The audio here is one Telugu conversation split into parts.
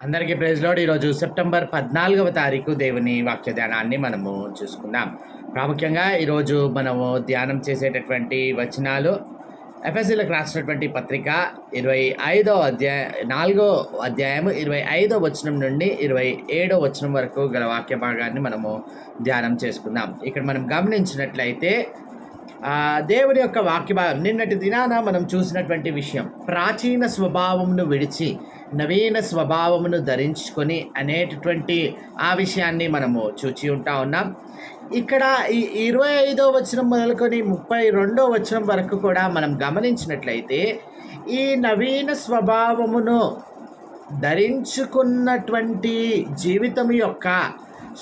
అందరికీ ప్రైజ్ లోడ్ ఈరోజు సెప్టెంబర్ పద్నాలుగవ తారీఖు దేవుని వాక్య ధ్యానాన్ని మనము చూసుకుందాం. ప్రాముఖ్యంగా ఈరోజు మనము ధ్యానం చేసేటటువంటి వచనాలు ఎఫ్ఎస్సీలకు రాసినటువంటి పత్రిక ఇరవై ఐదో అధ్యాయ నాలుగో అధ్యాయము ఇరవై ఐదో వచనం నుండి ఇరవై ఏడో వచనం వరకు గల వాక్య భాగాన్ని మనము ధ్యానం చేసుకుందాం. ఇక్కడ మనం గమనించినట్లయితే దేవుని యొక్క వాక్య భాగం నిన్నటి దినాన మనం చూసినటువంటి విషయం ప్రాచీన స్వభావమును విడిచి నవీన స్వభావమును ధరించుకొని అనేటటువంటి ఆ విషయాన్ని మనము చూచి ఉంటా ఉన్నాం. ఇక్కడ ఈ ఇరవై ఐదో వచనం మొదలుకొని ముప్పై రెండో వచనం వరకు కూడా మనం గమనించినట్లయితే ఈ నవీన స్వభావమును ధరించుకున్నటువంటి జీవితం యొక్క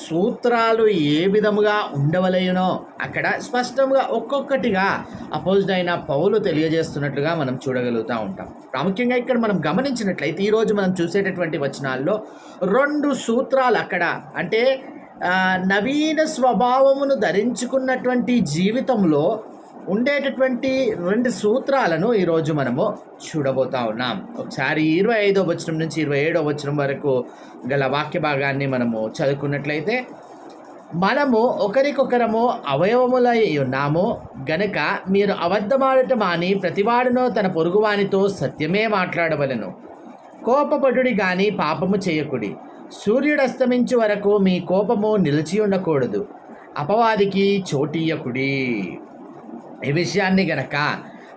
సూత్రాలు ఏ విధముగా ఉండవలేనో అక్కడ స్పష్టంగా ఒక్కొక్కటిగా అపోజ్డ్ అయిన పౌలు తెలియజేస్తున్నట్లుగా మనం చూడగలుగుతూ ఉంటాం. ప్రాముఖ్యంగా ఇక్కడ మనం గమనించినట్లయితే ఈరోజు మనం చూసేటటువంటి వచనాల్లో రెండు సూత్రాలు అక్కడ అంటే నవీన స్వభావమును ధరించుకున్నటువంటి జీవితంలో ఉండేటటువంటి రెండు సూత్రాలను ఈరోజు మనము చూడబోతా ఉన్నాం. ఒకసారి ఇరవై ఐదో వచనం నుంచి ఇరవై ఏడో వచనం వరకు గల వాక్య భాగాన్ని మనము చదువుకున్నట్లయితే మనము ఒకరికొకరము అవయవములై ఉన్నాము గనక మీరు అబద్ధమాడటం మాని ప్రతివాడునో తన పొరుగువానితో సత్యమే మాట్లాడవలను. కోపపడుడి కానీ పాపము చేయకుడి. సూర్యుడు అస్తమించు వరకు మీ కోపము నిలిచి ఉండకూడదు అపవాదికి చోటీయకుడి ఈ విషయాన్ని గనక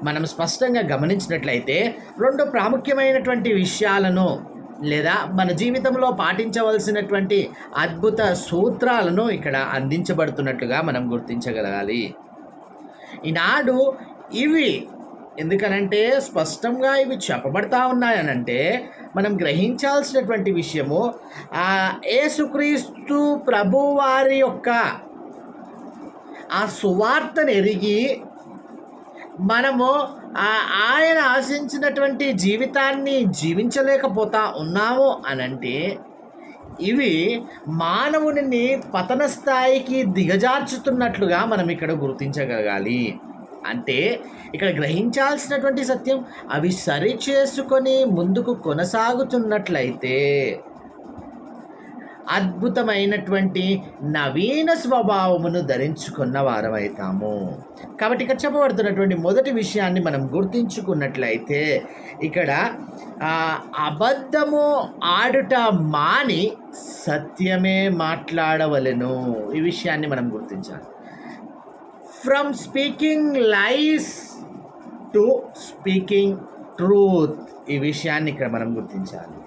మనం స్పష్టంగా గమనించినట్లయితే రెండు ప్రాముఖ్యమైనటువంటి విషయాలను లేదా మన జీవితంలో పాటించవలసినటువంటి అద్భుత సూత్రాలను ఇక్కడ అందించబడుతున్నట్లుగా మనం గుర్తించగలగాలి. ఈనాడు ఇవి ఎందుకనంటే స్పష్టంగా ఇవి చెప్పబడతా ఉన్నాయనంటే మనం గ్రహించాల్సినటువంటి విషయము ఏసుక్రీస్తు ప్రభువారి యొక్క ఆ సువార్తను ఎరిగి మనము ఆయన ఆశించినటువంటి జీవితాన్ని జీవించలేకపోతా ఉన్నాము అనంటే ఇవి మానవుని పతన స్థాయికి దిగజార్చుతున్నట్లుగా మనం ఇక్కడ గుర్తించగలగాలి. అంటే ఇక్కడ గ్రహించాల్సినటువంటి సత్యం అవి సరి చేసుకొని ముందుకు కొనసాగుతున్నట్లయితే అద్భుతమైనటువంటి నవీన స్వభావమును ధరించుకున్న వారమవుతాము కాబట్టి ఇక్కడ చెప్పబడుతున్నటువంటి మొదటి విషయాన్ని మనం గుర్తించుకున్నట్లయితే ఇక్కడ అబద్ధము ఆడుట మాని సత్యమే మాట్లాడవలెను. ఈ విషయాన్ని మనం గుర్తించాలి. From speaking lies to speaking truth ఈ విషయాన్ని ఇక్కడ మనం గుర్తించాలి.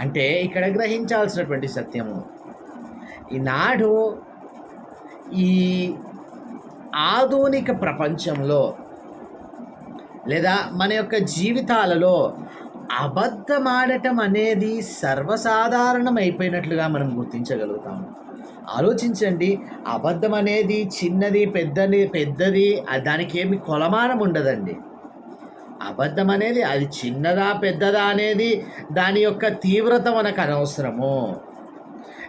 అంటే ఇక్కడ గ్రహించాల్సినటువంటి సత్యము. ఈనాడు ఈ ఆధునిక ప్రపంచంలో లేదా మన యొక్క జీవితాలలో అబద్ధమాడటం అనేది సర్వసాధారణం అయిపోయినట్లుగా మనం గుర్తించగలుగుతాము ఆలోచించండి అబద్ధం అనేది చిన్నది పెద్దది పెద్దది దానికి ఏమి కొలమానం ఉండదండి. అబద్ధం అనేది అది చిన్నదా పెద్దదా అనేది దాని యొక్క తీవ్రత మనకు అనవసరము.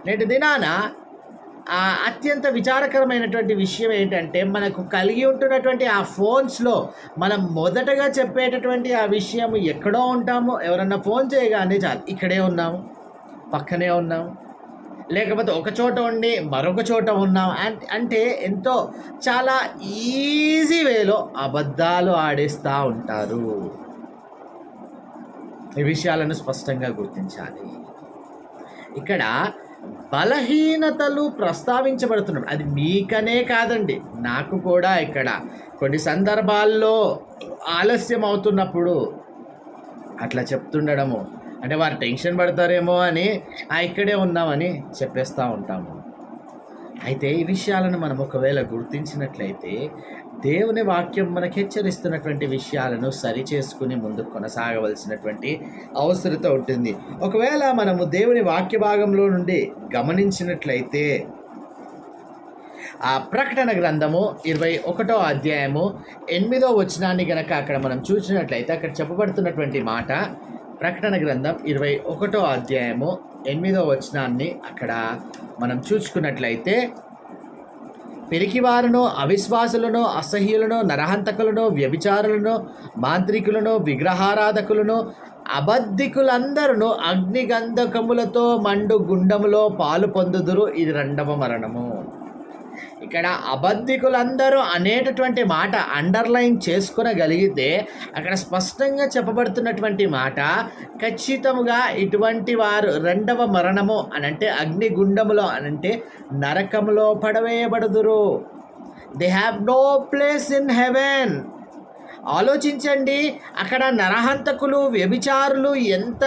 నేటి దినాన అత్యంత విచారకరమైనటువంటి విషయం ఏంటంటే మనకు కలిగి ఉంటున్నటువంటి ఆ ఫోన్స్లో మనం మొదటగా చెప్పేటటువంటి ఆ విషయం ఎక్కడో ఉంటాము. ఎవరన్నా ఫోన్ చేయగానే చాలు ఇక్కడే ఉన్నాము పక్కనే ఉన్నాము. లేకపోతే ఒక చోట ఉండి మరొక చోట ఉన్నాం అంటే ఎంతో చాలా ఈజీ వేలో అబద్ధాలు ఆడేస్తూ ఉంటారు. ఈ విషయాలను స్పష్టంగా గుర్తించాలి. ఇక్కడ బలహీనతలు ప్రస్తావించబడుతున్నాం అది మీకనే కాదండి నాకు కూడా ఇక్కడ కొన్ని సందర్భాల్లో ఆలస్యం అవుతున్నప్పుడు అట్లా చెప్తుండడము అంటే వారు టెన్షన్ పడతారేమో అని "ఆ, ఇక్కడే ఉన్నామని చెప్పేస్తూ ఉంటాము. అయితే ఈ విషయాలను మనం ఒకవేళ గుర్తించినట్లయితే దేవుని వాక్యం మనకు హెచ్చరిస్తున్నటువంటి విషయాలను సరి చేసుకుని ముందుకు కొనసాగవలసినటువంటి అవసరత ఉంటుంది. ఒకవేళ మనము దేవుని వాక్య భాగంలో నుండి గమనించినట్లయితే ఆ ప్రకటన గ్రంథము ఇరవై ఒకటో అధ్యాయము ఎనిమిదో వచనాన్ని గనక అక్కడ మనం చూసినట్లయితే అక్కడ చెప్పబడుతున్నటువంటి మాట ప్రకటన గ్రంథం ఇరవై ఒకటో అధ్యాయము ఎనిమిదో వచనాన్ని అక్కడ మనం చూసుకున్నట్లయితే పెరికివారును అవిశ్వాసులను అసహ్యులను నరహంతకులను వ్యభిచారులను మాంత్రికులను విగ్రహారాధకులను అబద్ధికులందరూ అగ్నిగంధకములతో మండు గుండములో పాలు పొందుదురు. ఇది రెండవ మరణము. ఇక్కడ అబద్ధికులందరూ అనేటటువంటి మాట అండర్లైన్ చేసుకునగలిగితే అక్కడ స్పష్టంగా చెప్పబడుతున్నటువంటి మాట ఖచ్చితముగా ఇటువంటి వారు రెండవ మరణము అనంటే అగ్నిగుండములో అనంటే నరకములో పడవేయబడుదురు. They have no place in heaven ఆలోచించండి అక్కడ నరహంతకులు వ్యభిచారులు ఎంత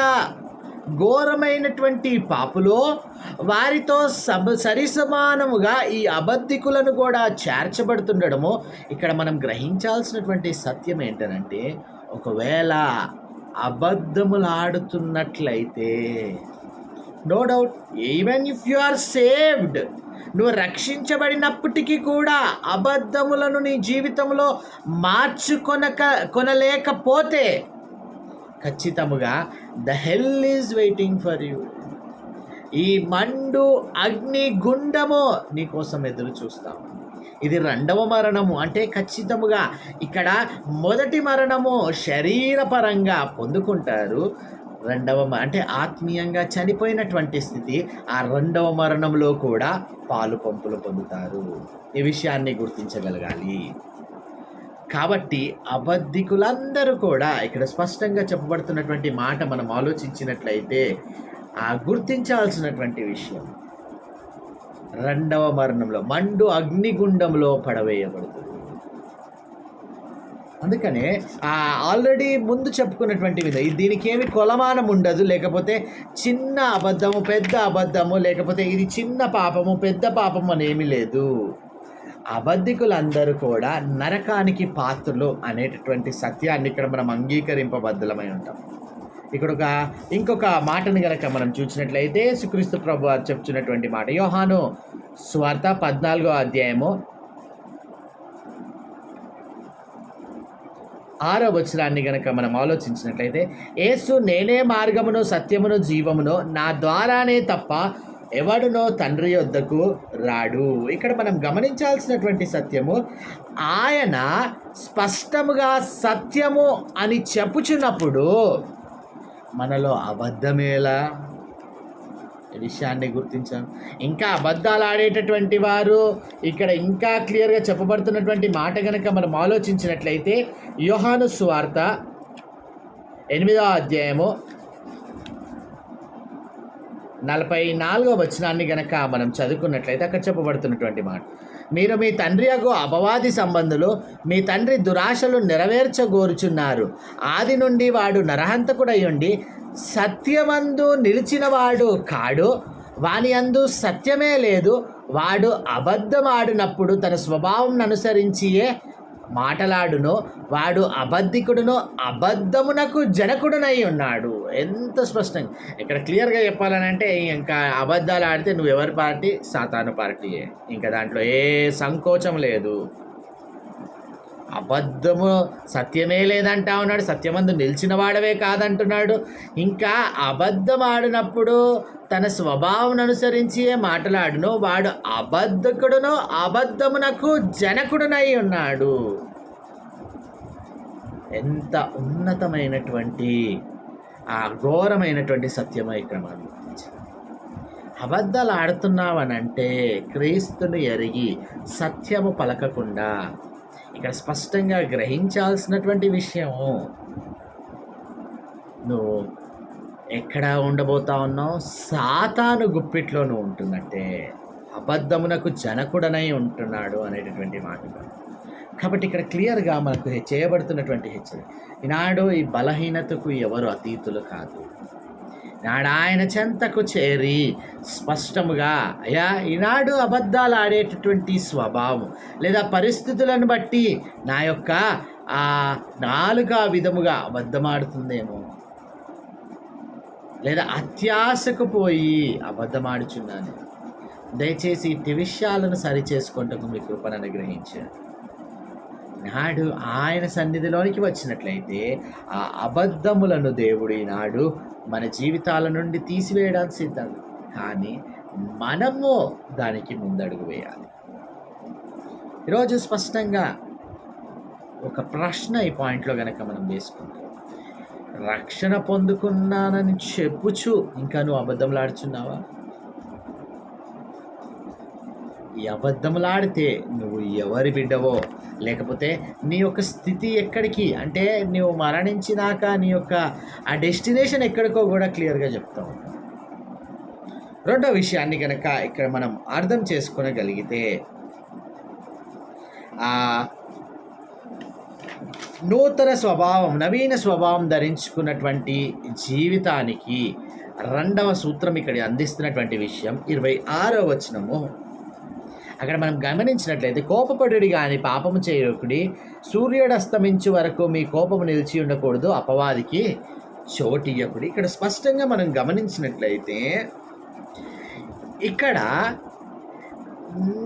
ఘోరమైనటువంటి పాపులో వారితో సమ సరిసమానముగా ఈ అబద్ధికులను కూడా చేర్చబడుతుండడము. ఇక్కడ మనం గ్రహించాల్సినటువంటి సత్యం ఏంటనంటే ఒకవేళ అబద్ధములాడుతున్నట్లయితే no doubt even if you are saved నువ్వు రక్షించబడినప్పటికీ కూడా అబద్ధములను నీ జీవితంలో మార్చుకొనక కొనలేకపోతే ఖచ్చితముగా the hell is waiting for you. ఈ మండు అగ్ని గుండము నీకోసం ఎదురు చూస్తాం. ఇది రెండవ మరణము. అంటే ఖచ్చితముగా ఇక్కడ మొదటి మరణము శరీరపరంగా పొందుకుంటారు. రెండవ మ- అంటే ఆత్మీయంగా చనిపోయినటువంటి స్థితి ఆ రెండవ మరణంలో కూడా పాలు పంపులు పొందుతారు. ఈ విషయాన్ని గుర్తించగలగాలి. కాబట్టి అబద్ధికులందరూ కూడా ఇక్కడ స్పష్టంగా చెప్పబడుతున్నటువంటి మాట మనం ఆలోచించినట్లయితే ఆ గుర్తించాల్సినటువంటి విషయం రెండవ మరణంలో మండు అగ్నిగుండంలో పడవేయబడుతుంది. అందుకనే ఆ ఆల్రెడీ ముందు చెప్పుకున్నటువంటి విధం ఇది దీనికి ఏమి కొలమానం ఉండదు లేకపోతే చిన్న అబద్ధము పెద్ద అబద్ధము లేకపోతే ఇది చిన్న పాపము పెద్ద పాపము అనేమి లేదు. అబద్ధికులందరూ కూడా నరకానికి పాత్రలు అనేటటువంటి సత్యాన్ని ఇక్కడ మనం అంగీకరింపబద్ధలమై ఉంటాం. ఇక్కడ ఒక ఇంకొక మాటని గనక మనం చూసినట్లయితే సుక్రీస్తు ప్రభు చెప్తున్నటువంటి మాట. యోహాను స్వార్థ పద్నాలుగో అధ్యాయము ఆరో వచనాన్ని గనక మనం ఆలోచించినట్లయితే ఏసు నేనే మార్గమును సత్యమును జీవమును నా ద్వారానే తప్ప ఎవడునో తండ్రి యొద్దకు రాడు. ఇక్కడ మనం గమనించాల్సినటువంటి సత్యము ఆయన స్పష్టముగా సత్యము అని చెప్పుచున్నప్పుడు మనలో అబద్ధమేలా? విషయాన్ని గుర్తించాం. ఇంకా అబద్ధాలు ఆడేటటువంటి వారు ఇక్కడ ఇంకా క్లియర్గా చెప్పబడుతున్నటువంటి మాట కనుక మనం ఆలోచించినట్లయితే యోహాను సువార్త ఎనిమిదో అధ్యాయము నలభై నాలుగో వచనాన్ని గనక మనం చదువుకున్నట్లయితే అక్కడ చెప్పబడుతున్నటువంటి మాట. మీరు మీ తండ్రి యొక్క అపవాది సంబంధులు మీ తండ్రి దురాశలు నెరవేర్చగోరుచున్నారు. ఆది నుండి వాడు నరహంతకుడై ఉండి సత్యమందు నిలిచినవాడు కాడు. వాని అందు సత్యమే లేదు. వాడు అబద్ధమాడినప్పుడు తన స్వభావం అనుసరించియే మాటలాడునో వాడు అబద్ధికుడునో అబద్ధమునకు జనకుడునై ఉన్నాడు. ఎంత స్పష్టంగా ఇక్కడ క్లియర్గా చెప్పాలనంటే ఇంకా అబద్ధాలు ఆడితే నువ్వు ఎవరి పార్టీ? సాతాను పార్టీయే. ఇంకా దాంట్లో ఏ సంకోచం లేదు. అబద్ధము సత్యమే లేదంటా ఉన్నాడు. సత్యమందు నిలిచిన వాడవే కాదంటున్నాడు. ఇంకా అబద్ధం ఆడినప్పుడు తన స్వభావం అనుసరించి మాట్లాడును వాడు అబద్ధకుడును అబద్ధమునకు జనకుడునై ఉన్నాడు. ఎంత ఉన్నతమైనటువంటి ఆ ఘోరమైనటువంటి సత్యమో ఇక్కడ మనం గమనించాలి. అబద్ధాలు ఆడుతున్నావనంటే క్రీస్తుని ఎరిగి సత్యము పలకకుండా ఇక్కడ స్పష్టంగా గ్రహించాల్సినటువంటి విషయము. నువ్వు ఎక్కడ ఉండబోతా ఉన్నావు? సాతాను గుప్పిట్లో నువ్వు ఉంటున్నట్టే అబద్ధమునకు జనకుడనై ఉంటున్నాడు అనేటటువంటి మాట. కాబట్టి ఇక్కడ క్లియర్గా మనకు చేయబడుతున్నటువంటి హెచ్చరిక. ఈనాడు ఈ బలహీనతకు ఎవరు అతీతులు కాదు. నాడు ఆయన చెంతకు చేరి స్పష్టముగా అయ్యా ఈనాడు అబద్ధాలు ఆడేటటువంటి స్వభావం లేదా పరిస్థితులను బట్టి నా యొక్క ఆ నాలుగా విధముగా అబద్ధమాడుతుందేమో. లేదా అత్యాశకు పోయి అబద్ధమాడుచున్నాను. దయచేసి ఇట్టి విషయాలను సరిచేసుకుంటకు మీ కృపను అనుగ్రహించారు నాడు ఆయన సన్నిధిలోనికి వచ్చినట్లయితే ఆ అబద్ధములను దేవుడు ఈనాడు మన జీవితాల నుండి తీసివేయడానికి సిద్ధం కానీ మనము దానికి ముందడుగు వేయాలి. ఈరోజు స్పష్టంగా ఒక ప్రశ్న ఈ పాయింట్లో కనుక మనం వేసుకుంటాం రక్షణ పొందుకున్నానని చెప్పుచు ఇంకా నువ్వు అబద్ధంలాడుచున్నావా ఈ అబద్ధములాడితే నువ్వు ఎవరి బిడ్డవో? లేకపోతే నీ యొక్క స్థితి ఎక్కడికి? అంటే నువ్వు మరణించినాక నీ యొక్క ఆ డెస్టినేషన్ ఎక్కడికో కూడా క్లియర్గా చెప్తావు రెండో విషయాన్ని కనుక ఇక్కడ మనం అర్థం చేసుకోగలిగితే ఆ నూతన స్వభావం నవీన స్వభావం ధరించుకున్నటువంటి జీవితానికి రెండవ సూత్రం ఇక్కడ అందిస్తున్నటువంటి విషయం ఇరవై ఆరో వచనము. అక్కడ మనం గమనించినట్లయితే కోపపడుడి కానీ పాపము చేయకుడి సూర్యుడు అస్తమించు వరకు మీ కోపము నిలిచి ఉండకూడదు అపవాదికి చోటియ్యకుడి ఇక్కడ స్పష్టంగా మనం గమనించినట్లయితే ఇక్కడ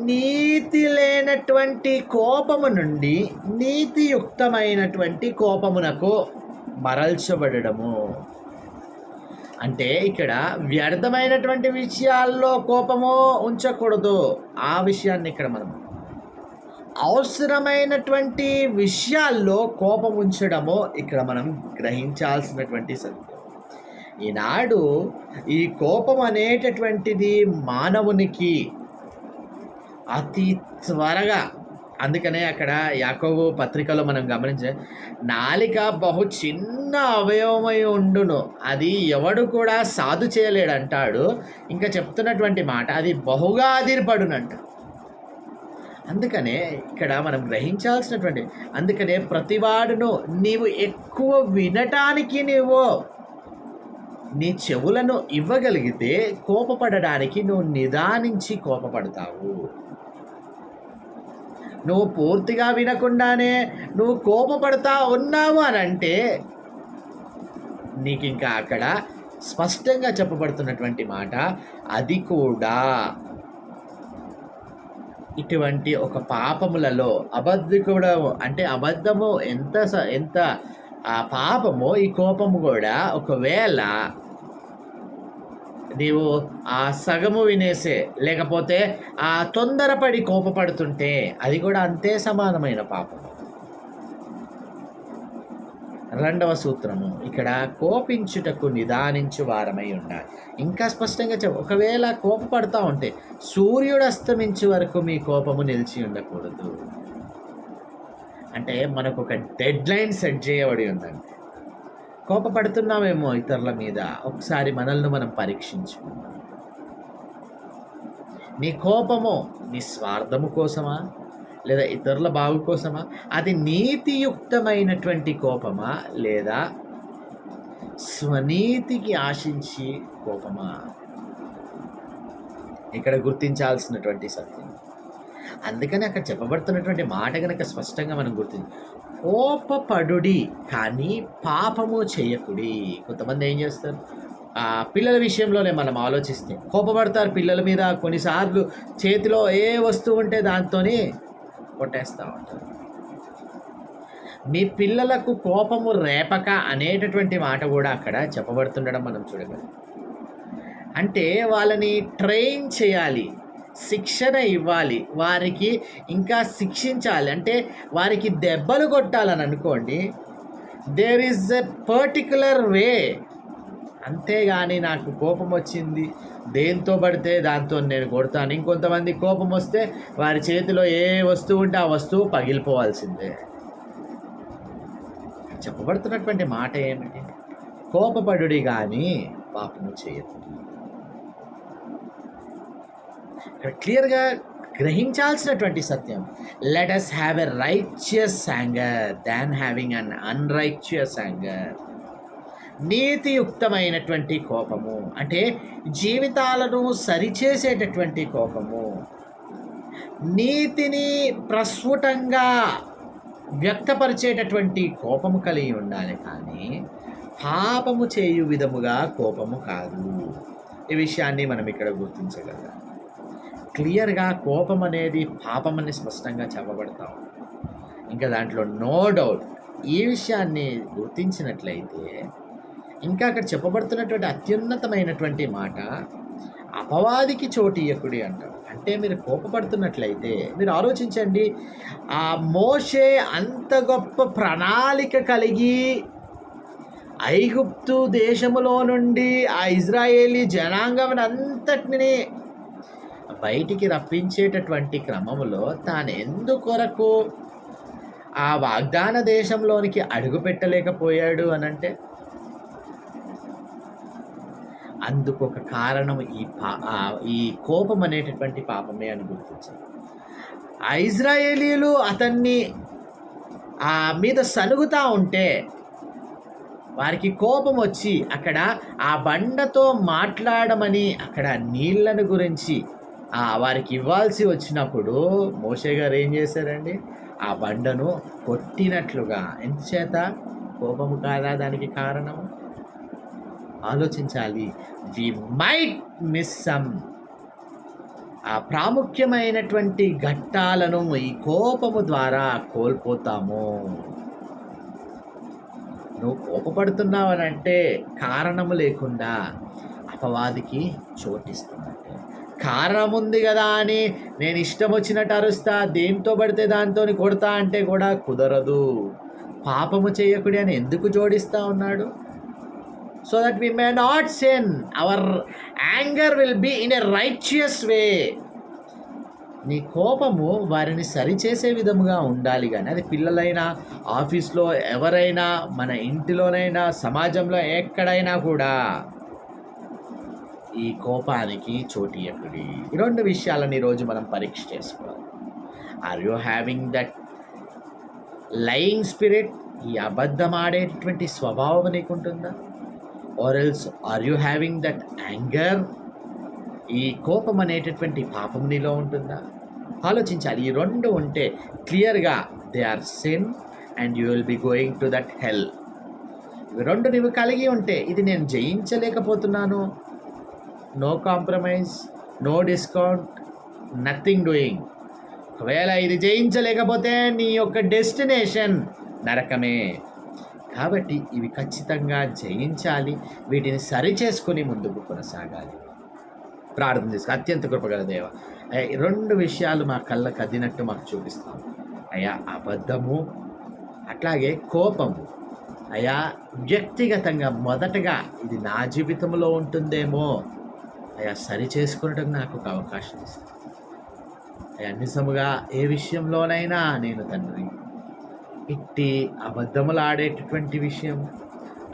నీతి లేనటువంటి కోపము నుండి నీతియుక్తమైనటువంటి కోపమునకు మరల్చబడము అంటే ఇక్కడ వ్యర్థమైనటువంటి విషయాల్లో కోపము ఉంచకూడదు. ఆ విషయాన్ని ఇక్కడ మనం అవసరమైనటువంటి విషయాల్లో కోపం ఉంచడము ఇక్కడ మనం గ్రహించాల్సినటువంటి సత్యం. ఈనాడు ఈ కోపం అనేటటువంటిది మానవునికి అతి త్వరగా అందుకనే అక్కడ యాకోబు పత్రికలో మనం గమనించే నాలిక బహు చిన్న అవయవమై ఉండును. అది ఎవడు కూడా సాధు చేయలేడు అంటాడు ఇంకా చెప్తున్నటువంటి మాట అది బహుగా ఆదిరిపడునంట అందుకనే ఇక్కడ మనం గ్రహించాల్సినటువంటి అందుకనే ప్రతివాడును నీవు ఎక్కువ వినటానికి నీవు నీ చెవులను ఇవ్వగలిగితే కోపపడడానికి నువ్వు నిదానించి కోపపడతావు. నువ్వు పూర్తిగా వినకుండానే నువ్వు కోపపడతా ఉన్నావు అని అంటే నీకు ఇంకా అక్కడ స్పష్టంగా చెప్పబడుతున్నటువంటి మాట అది కూడా ఇటువంటి ఒక పాపములలో కూడా అంటే అబద్ధము ఎంత స- ఎంత ఆ పాపము ఈ కోపము కూడా ఒకవేళ నీవు ఆ సగము వినేసే లేకపోతే ఆ తొందరపడి కోపపడుతుంటే అది కూడా అంతే సమానమైన పాపం రెండవ సూత్రము ఇక్కడ కోపించుటకు నిదానించు వారమై ఉండాలి. ఇంకా స్పష్టంగా చెప్ప ఒకవేళ కోపపడతా ఉంటే సూర్యుడు అస్తమించే వరకు మీ కోపము నిలిచి ఉండకూడదు. అంటే మనకు ఒక డెడ్ లైన్ సెట్ చేయబడి ఉందండి. కోపపడుతున్నామేమో ఇతరుల మీద. ఒకసారి మనల్ని మనం పరీక్షించుకుందాం నీ కోపము నీ స్వార్థము కోసమా? లేదా ఇతరుల బాగు కోసమా? అది నీతియుక్తమైనటువంటి కోపమా? లేదా స్వనీతికి ఆశించి కోపమా? ఇక్కడ గుర్తించాల్సినటువంటి సత్యం. అందుకని అక్కడ చెప్పబడుతున్నటువంటి మాట కనుక స్పష్టంగా మనం గుర్తించి కోపపడుడి కానీ పాపము చేయకుడి. కొంతమంది ఏం చేస్తారు? పిల్లల విషయంలోనే మనం ఆలోచిస్తే కోపపడతారు పిల్లల మీద. కొన్నిసార్లు చేతిలో ఏ వస్తువు ఉంటే దాంతోనే కొట్టేస్తూ ఉంటారు. మీ పిల్లలకు కోపము రేపక అనేటటువంటి మాట కూడా అక్కడ చెప్పబడుతుండడం మనం చూడగలం. అంటే వాళ్ళని ట్రైన్ చేయాలి. శిక్షణ ఇవ్వాలి. వారికి ఇంకా శిక్షించాలి. అంటే వారికి దెబ్బలు కొట్టాలని అనుకోండి. There is a particular way అంతేగాని నాకు కోపం వచ్చింది. దేంతో పడితే దాంతో నేను కొడతాను. ఇంకొంతమంది కోపం వస్తే వారి చేతిలో ఏ వస్తువు ఉంటే ఆ వస్తువు పగిలిపోవాల్సిందే. చెప్పబడుతున్నటువంటి మాట ఏమిటి? కోపపడుడి కానీ పాపము చేయదు ఇక్కడ క్లియర్గా గ్రహించాల్సినటువంటి సత్యం. Let us have a righteous anger than having an unrighteous anger నీతియుక్తమైనటువంటి కోపము. అంటే జీవితాలను సరిచేసేటటువంటి కోపము. నీతిని ప్రస్ఫుటంగా వ్యక్తపరిచేటటువంటి కోపము కలిగి ఉండాలి కానీ పాపము చేయు విధముగా కోపము కాదు. ఈ విషయాన్ని మనం ఇక్కడ గుర్తించగలం క్లియర్గా కోపం అనేది పాపం అని స్పష్టంగా చెప్పబడతాం ఇంకా దాంట్లో నో డౌట్ ఈ విషయాన్ని గుర్తించినట్లయితే ఇంకా అక్కడ చెప్పబడుతున్నటువంటి అత్యున్నతమైనటువంటి మాట అపవాదికి చోటు ఇయ్యకుడి అంటారు. అంటే మీరు కోపపడుతున్నట్లయితే మీరు ఆలోచించండి ఆ మోషే అంత గొప్ప ప్రణాళిక కలిగి ఐగుప్తు దేశములో నుండి ఆ ఇజ్రాయేలీ జనాంగం అంతటిని బయటికి రప్పించేటటువంటి క్రమంలో తాను ఎందుకొరకు ఆ వాగ్దాన దేశంలోనికి అడుగు పెట్టలేకపోయాడు అనంటే? అందుకు ఒక కారణం ఈ పా ఈ కోపం అనేటటువంటి పాపమే అని గుర్తించింది. ఆ ఇజ్రాయేలీలు అతన్ని ఆ మీద సనుగుతా ఉంటే వారికి కోపం వచ్చి అక్కడ ఆ బండతో మాట్లాడమని అక్కడ నీళ్ళను గురించి వారికి ఇవ్వాల్సి వచ్చినప్పుడు మోషే గారు ఏం చేశారండి? ఆ బండను కొట్టినట్లుగా ఎంతచేత కోపము కాదా దానికి కారణం ఆలోచించాలి. We might miss some. ఆ ప్రాముఖ్యమైనటువంటి ఘట్టాలను ఈ కోపము ద్వారా కోల్పోతాము. నువ్వు కోపపడుతున్నావు అని అంటే కారణము లేకుండా అపవాదికి చోటిస్తున్నట్టే కారణం ఉంది కదా అని నేను ఇష్టం వచ్చినట్టు అరుస్తా దేంతో పడితే దాంతో కొడతా అంటే కూడా కుదరదు. పాపము చేయకుడి అని ఎందుకు జోడిస్తా ఉన్నాడు? So that we may not sin our anger will be in a righteous way నీ కోపము వారిని సరిచేసే విధముగా ఉండాలి కానీ అది పిల్లలైనా ఆఫీస్లో ఎవరైనా మన ఇంటిలోనైనా సమాజంలో ఎక్కడైనా కూడా ఈ కోపానికి చోటు ఎక్కడి? ఈ రెండు విషయాలను ఈరోజు మనం పరీక్ష చేసుకోవాలి. Are you having that lying spirit ఈ అబద్ధం ఆడేటువంటి స్వభావం నీకుంటుందా or else are you having that anger ఈ కోపం అనేటటువంటి పాపం నీలో ఉంటుందా? ఆలోచించాలి. ఈ రెండు ఉంటే క్లియర్గా they are sin and you will be going to that hell ఇవి రెండు నువ్వు కలిగి ఉంటే ఇది నేను జయించలేకపోతున్నాను. No compromise no discount nothing doing ఒకవేళ ఇది జయించలేకపోతే నీ యొక్క డెస్టినేషన్ నరకమే. కాబట్టి ఇవి ఖచ్చితంగా జయించాలి వీటిని సరిచేసుకుని ముందుకు కొనసాగాలి. ప్రార్థన చేసుకో అత్యంత కృపగల దేవ రెండు విషయాలు మా కళ్ళ కదినట్టు మాకు చూపిస్తాం అయ్యా అబద్ధము అట్లాగే కోపము. అయా వ్యక్తిగతంగా మొదటగా ఇది నా జీవితంలో ఉంటుందేమో అయా సరి చేసుకున్నట్టు నాకు ఒక అవకాశం ఇస్తాను అయా నిజముగా ఏ విషయంలోనైనా నేను తండ్రి ఇట్టి అబద్ధములు ఆడేటటువంటి విషయం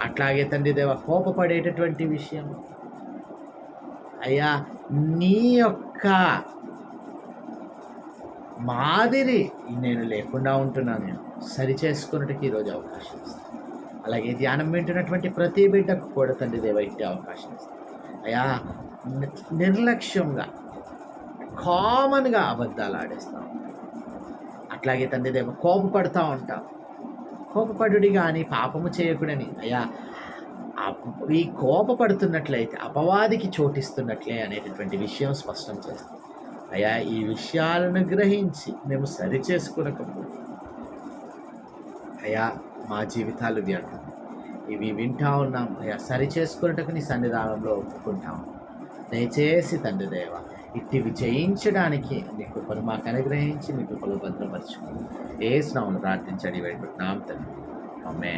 అట్లాగే తండ్రి దేవ కోపపడేటటువంటి విషయం అయ్యా నీ యొక్క మాదిరి నేను లేకుండా ఉంటున్నాను నేను సరి చేసుకున్నట్టుకి ఈరోజు అవకాశం ఇస్తాను అలాగే ధ్యానం వింటున్నటువంటి ప్రతి బిడ్డకు కూడా తండ్రి దేవ ఇట్టే అవకాశం ఇస్తాను అయ్యా నిర్లక్ష్యంగా కామన్గా అబద్ధాలు ఆడేస్తాం అట్లాగే తండ్రి దేవ కోపపడతా ఉంటాం. కోపపడుడి కానీ పాపము చేయకూడని అయ్యా ఈ కోపపడుతున్నట్లయితే అపవాదికి చోటిస్తున్నట్లే అనేటటువంటి విషయం స్పష్టం చేస్తాం అయ్యా ఈ విషయాలను గ్రహించి మేము సరి చేసుకునకపోతే అయ్యా మా జీవితాలు వ్యర్థం. ఇవి వింటా ఉన్నాం. అయ్యా సరి చేసుకున్నట్టుకు నీ సన్నిధానంలో ఒప్పుకుంటాం దయచేసి తండ్రి దేవ ఇట్టి విజయించడానికి నీ కృపను మాకు అనుగ్రహించి మీ కృపలు భద్రపరచుకుని ఏ స్నామను ప్రార్థించండి వెళ్ళిపెట్టినాం తండ్రి. అమ్మే